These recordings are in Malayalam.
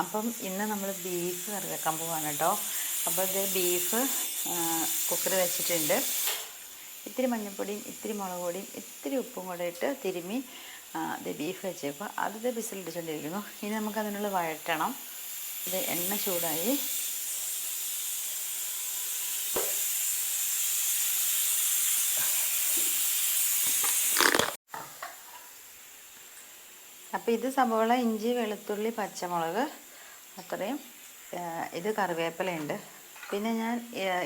അപ്പം ഇന്ന് നമ്മൾ ബീഫ് കറി വെക്കാൻ പോവാണ് കേട്ടോ. അപ്പോൾ ഇത് ബീഫ് കുക്കർ വെച്ചിട്ടുണ്ട്. ഇത്തിരി മഞ്ഞൾപ്പൊടിയും ഇത്തിരി മുളക് പൊടിയും ഇത്തിരി ഉപ്പും കൂടെ ഇട്ട് തിരുമ്മി ഇത് ബീഫ് വെച്ചപ്പോൾ അത് ബിസിലിടിച്ചുകൊണ്ടിരിക്കുന്നു ഇനി നമുക്ക് അതിനുള്ള വഴറ്റണം. ഇത് എണ്ണ ചൂടായി. അപ്പോൾ ഇത് സവോള ഇഞ്ചി വെളുത്തുള്ളി പച്ചമുളക് അത്രയും ഇത് കറിവേപ്പിലയുണ്ട്. പിന്നെ ഞാൻ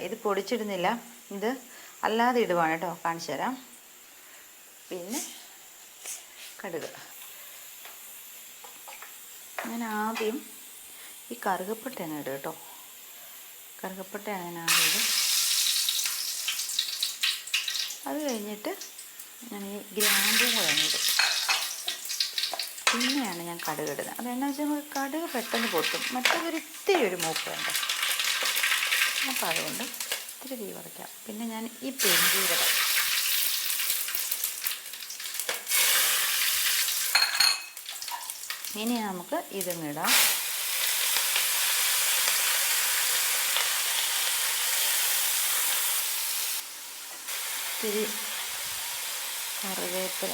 ഇത് പൊടിച്ചിടുന്നില്ല. ഇത് അല്ലാതെ ഇടുവാണ് കേട്ടോ. കാണിച്ചു തരാം. പിന്നെ കടുക്. ഞാൻ ആദ്യം ഈ കറുകപ്പട്ടയാണ് ഇടുക കേട്ടോ. കറുകപ്പട്ടയാണ് ഞാൻ ആദ്യം ഇടും അത് കഴിഞ്ഞിട്ട് ഞാൻ ഈ ഗ്രാമ്പും കൂടെ ഇടും. പിന്നെയാണ് ഞാൻ കടുക് ഇടുന്നത് അതെന്നാ വെച്ചാൽ കടുക് പെട്ടെന്ന് പൊട്ടും. മറ്റേതൊരു ഇത്തിരി ഒരു മൂപ്പ് വേണ്ട? അപ്പോൾ അതുകൊണ്ട് ഇത്തിരി തീ കുറയ്ക്കാം പിന്നെ ഞാൻ ഈ പെരുംജീരകം ഇനി നമുക്ക് ഇതും ഇടാം. ഇത്തിരി കറിവേപ്പില.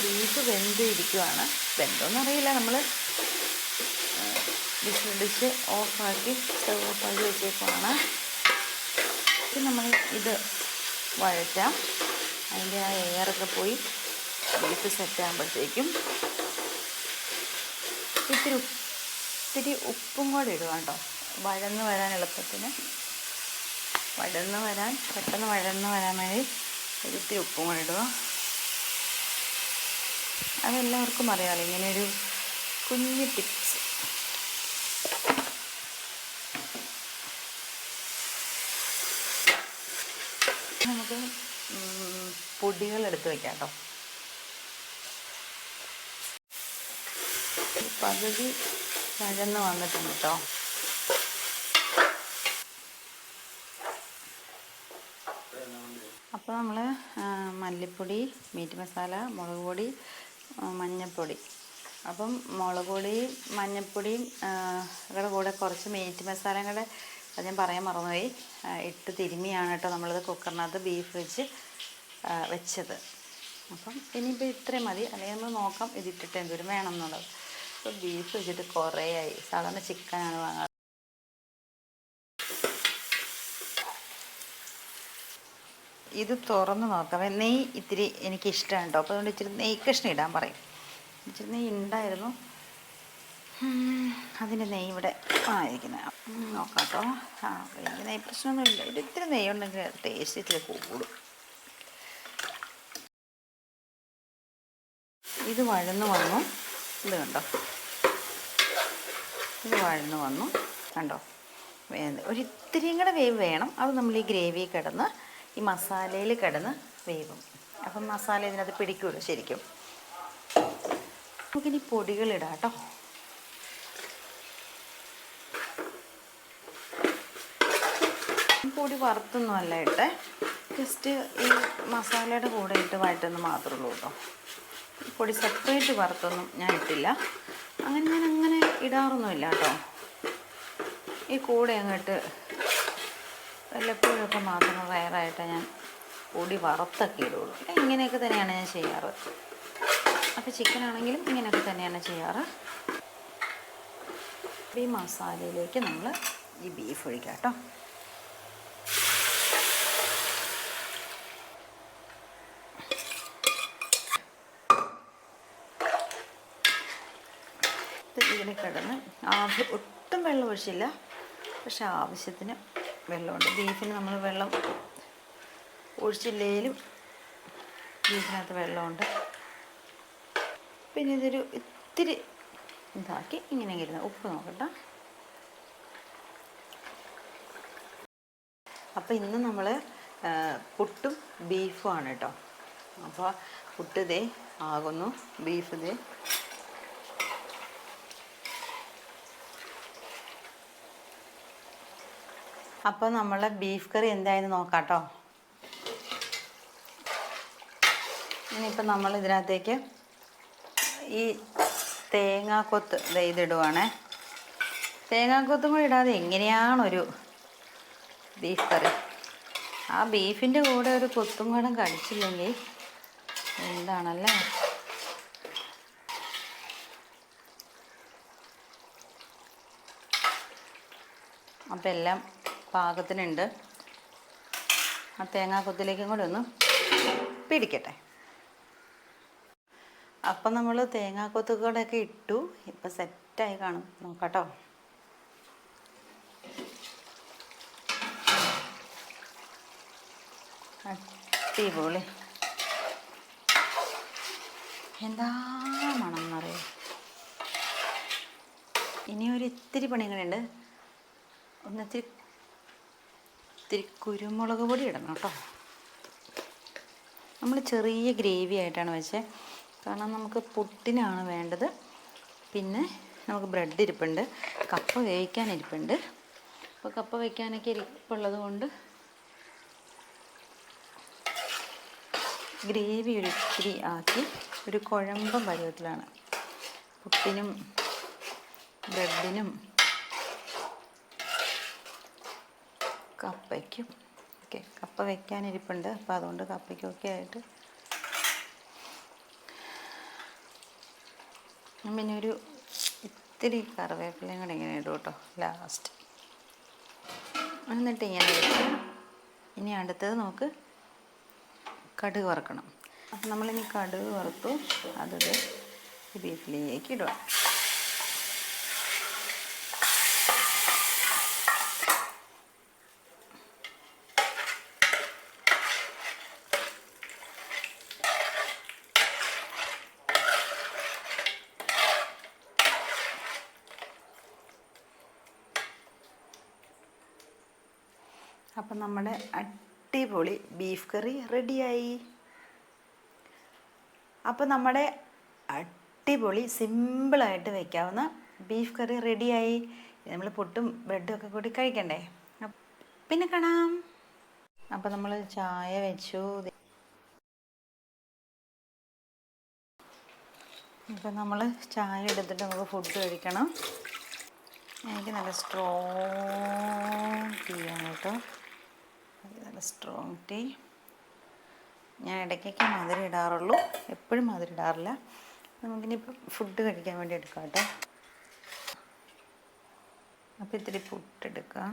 ബീഫ് വെന്ത് ഇരിക്കുവാണ് വെന്തോന്നും അറിയില്ല നമ്മൾ ഡിഷ് ഓഫാക്കി സ്റ്റവ് ഓഫാക്കി വെച്ചേക്കുവാണ്. നമ്മൾ ഇത് വഴറ്റാം. അതിന്റെ ആ എയറൊക്കെ പോയി ബീഫ് സെറ്റ് ആകുമ്പോഴത്തേക്കും ഇത്തിരി ഇത്തിരി ഉപ്പും കൂടെ ഇടുക കേട്ടോ. വഴന്ന് വരാൻ എളുപ്പത്തിന്. വഴന്ന് വരാൻ പെട്ടെന്ന് വഴന്ന് വരാൻ വേണ്ടി ഒരു ഇത്തിരി ഉപ്പും കൂടെ ഇടുക. അതെല്ലാവർക്കും അറിയാമല്ലോ ഇങ്ങനെയൊരു കുഞ്ഞ് ടിപ്സ്. നമുക്ക് പൊടികൾ എടുത്ത് വെക്കാം കേട്ടോ. പകുതി വഴന്ന് വന്നിട്ടുണ്ട് കേട്ടോ. അപ്പോൾ നമ്മൾ മല്ലിപ്പൊടി മീറ്റ് മസാല മുളക് പൊടി മഞ്ഞൾപ്പൊടി. അപ്പം മുളക് പൊടിയും മഞ്ഞൾപ്പൊടിയും ഇവിടെ കൂടെ കുറച്ച് മീറ്റ് മസാലയും കൂടെ അത് ഞാൻ പറയാൻ മറന്നുപോയി. ഇട്ട് തിരുമിയാണ് കേട്ടോ നമ്മളിത് കുക്കറിനകത്ത് ബീഫ് വെച്ച് വെച്ചത്. അപ്പം ഇനിയിപ്പോൾ ഇത്രയും മതി. അല്ലെങ്കിൽ നമ്മൾ നോക്കാം ഇതിട്ടിട്ട് എന്തോരം വേണം എന്നുള്ളത് അപ്പോൾ ബീഫ് വെച്ചിട്ട് കുറേ ആയി സാധാരണ ചിക്കനാണ് വാങ്ങാറ്. ഇത് തുറന്ന് നോക്കാം. നെയ് ഇത്തിരി എനിക്ക് ഇഷ്ടമാണ് കേട്ടോ അപ്പോൾ അതുകൊണ്ട് ഇച്ചിരി നെയ് കഷ്ണം ഇടാൻ പറയും. ഇച്ചിരി നെയ് ഉണ്ടായിരുന്നു അതിന്റെ നെയ് ഇവിടെ ആയിരിക്കുന്നത് നോക്കാം കേട്ടോ ആ എനിക്ക് നെയ് പ്രശ്നമൊന്നുമില്ല. ഇത് ഇത്തിരി നെയ്യ് ഉണ്ടെങ്കിൽ ടേസ്റ്റ് ഇത്തിരി കൂടും. ഇത് വഴന്ന് വന്നു. ഇത് കണ്ടോ? ഇത് വഴന്ന് വന്നു. കണ്ടോ? ഒരു ഇത്തിരിയും കൂടെ വേവ് വേണം. അത് നമ്മൾ ഈ ഗ്രേവി കിടന്ന് ഈ മസാലയിൽ കിടന്ന് വേവും. അപ്പം മസാല ഇതിനകത്ത് പിടിക്കുമല്ലോ ശരിക്കും. നമുക്കിനി പൊടികളിടാം കേട്ടോ. പൊടി വറുത്തൊന്നും അല്ല ഇട്ടെ. ജസ്റ്റ് ഈ മസാലയുടെ കൂടെ ഇട്ട് വഴറ്റുന്ന മാത്രമേ ഉള്ളൂ കേട്ടോ. പൊടി സെപ്പറേറ്റ് വറുത്തൊന്നും ഞാൻ ഇട്ടില്ല. അങ്ങനെ ഞാൻ അങ്ങനെ ഇടാറൊന്നുമില്ല കേട്ടോ. ഈ കൂടെ അങ്ങോട്ട് വല്ലപ്പോഴൊക്കെ മാത്രം റയറായിട്ട് ഞാൻ പൊടി വറുത്തൊക്കെ ഇടുള്ളൂ. ഇങ്ങനെയൊക്കെ തന്നെയാണ് ഞാൻ ചെയ്യാറ്. അപ്പോൾ ചിക്കൻ ആണെങ്കിലും ഇങ്ങനെയൊക്കെ തന്നെയാണ് ചെയ്യാറ്. ഈ മസാലയിലേക്ക് നമ്മൾ ഈ ബീഫ് ഒഴിക്കാം കേട്ടോ. ഇത് ഇതിൽ കിടന്ന് ആവശ്യം ഒട്ടും വെള്ളം ഒഴിച്ചില്ല. പക്ഷെ ആവശ്യത്തിന് വെള്ളമുണ്ട്. ബീഫിന് നമ്മൾ വെള്ളം ഒഴിച്ചില്ലേലും ബീഫിനകത്ത് വെള്ളമുണ്ട്. പിന്നെ ഇതൊരു ഇത്തിരി ഇതാക്കി ഇങ്ങനെ ഇരുന്ന് ഉപ്പ് നോക്കട്ടെ. അപ്പോൾ ഇന്ന് നമ്മൾ പുട്ടും ബീഫുമാണ് കേട്ടോ അപ്പോൾ പുട്ട് ആകുന്നു ബീഫ് ഇതേ അപ്പോൾ നമ്മളെ ബീഫ് കറി എന്തായെന്ന് നോക്കാം കേട്ടോ ഇനിയിപ്പം നമ്മൾ ഇതിനകത്തേക്ക് ഈ തേങ്ങാക്കൊത്ത് ഇതിടുവാണേ. തേങ്ങാക്കൊത്തും കൂടി ഇടാതെ എങ്ങനെയാണൊരു ബീഫ് കറി ആ ബീഫിന്റെ കൂടെ ഒരു കൊത്തും കൂടെ കടിച്ചില്ലെങ്കിൽ എന്താണല്ലേ? അപ്പം എല്ലാം പാകത്തിനുണ്ട്. ആ തേങ്ങാ കൊത്തിലേക്കും കൂടെ ഒന്ന് പിടിക്കട്ടെ. അപ്പം നമ്മൾ തേങ്ങാക്കൊത്തുകൂടെയൊക്കെ ഇട്ടു. ഇപ്പം സെറ്റായി കാണും. നോക്കാട്ടോ. അടിപൊളി. എന്താ മണം എന്നറിയോ? ഇനി ഒരു ഇത്തിരി പണികളുണ്ട് ഒന്നിത്തിരി ഇത്തിരി കുരുമുളക് പൊടി ഇടണം കേട്ടോ. നമ്മൾ ചെറിയ ഗ്രേവി ആയിട്ടാണ് വെച്ചത് കാരണം നമുക്ക് പുട്ടിനാണ് വേണ്ടത്. പിന്നെ നമുക്ക് ബ്രെഡ് ഇരിപ്പുണ്ട്. കപ്പ വേവിക്കാൻ ഇരിപ്പുണ്ട്. അപ്പോൾ കപ്പ വയ്ക്കാനൊക്കെ ഇരിപ്പുള്ളത് കൊണ്ട് ഗ്രേവി ഒരു ഇത്തിരി ആക്കി ഒരു കുഴമ്പം പരുവത്തിലാണ്. പുട്ടിനും ബ്രെഡിനും കപ്പയ്ക്കും. ഓക്കെ കപ്പ വയ്ക്കാനിരിപ്പുണ്ട് അപ്പോൾ അതുകൊണ്ട് കപ്പയ്ക്കൊക്കെ ആയിട്ട് പിന്നെ ഒരു ഇത്തിരി കറിവേപ്പിലയും കൂടെ ഇങ്ങനെ ഇടും കേട്ടോ ലാസ്റ്റ് എന്നിട്ട് ഇങ്ങനെ ഇനി അടുത്തത് നമുക്ക് കടുക് വറുക്കണം. അപ്പം നമ്മളിനി കടുക് വറുത്തു അതൊരു ബീഫിലേക്ക് ഇടുക അപ്പം നമ്മുടെ അടിപൊളി ബീഫ് കറി റെഡിയായി. അപ്പം നമ്മുടെ അടിപൊളി സിമ്പിളായിട്ട് വെക്കാവുന്ന ബീഫ് കറി റെഡിയായി. നമ്മൾ പുട്ടും ബ്രെഡും ഒക്കെ കൂടി കഴിക്കണ്ടേ? പിന്നെ കാണാം. അപ്പം നമ്മൾ ചായ വെച്ചു. ഇപ്പം നമ്മൾ ചായ എടുത്തിട്ട് നമുക്ക് ഫുഡ് കഴിക്കണം. എനിക്ക് നല്ല സ്ട്രോങ് ടീ ആണ് കേട്ടോ. നല്ല സ്ട്രോങ് ടീ ഞാൻ ഇടയ്ക്കൊക്കെ മധുരം ഇടാറുള്ളൂ. എപ്പോഴും മധുരം ഇടാറില്ല. നമുക്കിനിപ്പോൾ ഫുഡ് കഴിക്കാൻ വേണ്ടി എടുക്കാം കേട്ടോ. അപ്പോൾ ഇത്തിരി പുട്ടെടുക്കാം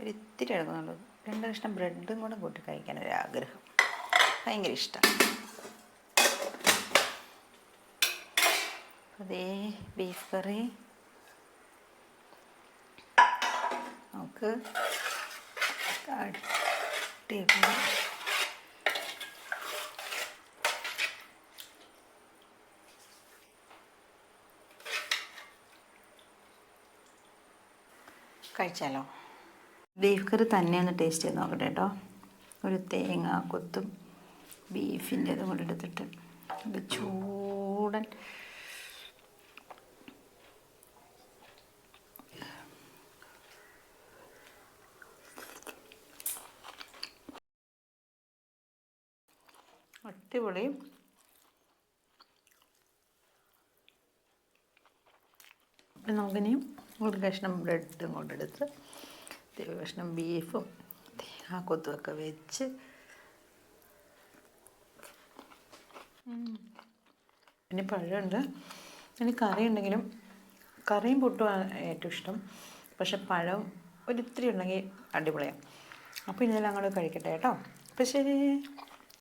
ഒരു ഇത്തിരി എടുക്കുന്നുള്ളൂ രണ്ട് കഷ്ണം ബ്രെഡും കൂടെ കൂട്ടി കഴിക്കാൻ ഒരു ആഗ്രഹം. ഭയങ്കര ഇഷ്ടമാണ് അതേ ബീഫ് കറി നമുക്ക് കഴിച്ചാലോ? ബീഫ് കറി തന്നെ ഒന്ന് ടേസ്റ്റ് ചെയ്ത് നോക്കട്ടെ കേട്ടോ. ഒരു തേങ്ങ കൊത്തും ബീഫിന്റെ ഇതും കൂടെ എടുത്തിട്ട്. ചൂടൻ അടിപൊളി. അപ്പം നമുക്കിനി ഒരു കഷ്ണം ബ്രെഡും കൊണ്ടെടുത്ത് കഷ്ണം ബീഫും തേങ്ങാക്കൊത്തുമൊക്കെ വെച്ച്. പിന്നെ പഴമുണ്ട്. ഇനി കറി ഉണ്ടെങ്കിലും കറിയും പുട്ടുമാണ് ഏറ്റവും ഇഷ്ടം. പക്ഷെ പഴം ഒരിത്തിരി ഉണ്ടെങ്കിൽ അടിപൊളിയാണ്. അപ്പോൾ ഇതെല്ലാം അങ്ങോട്ട് കഴിക്കട്ടെ കേട്ടോ. അപ്പോൾ ശരി.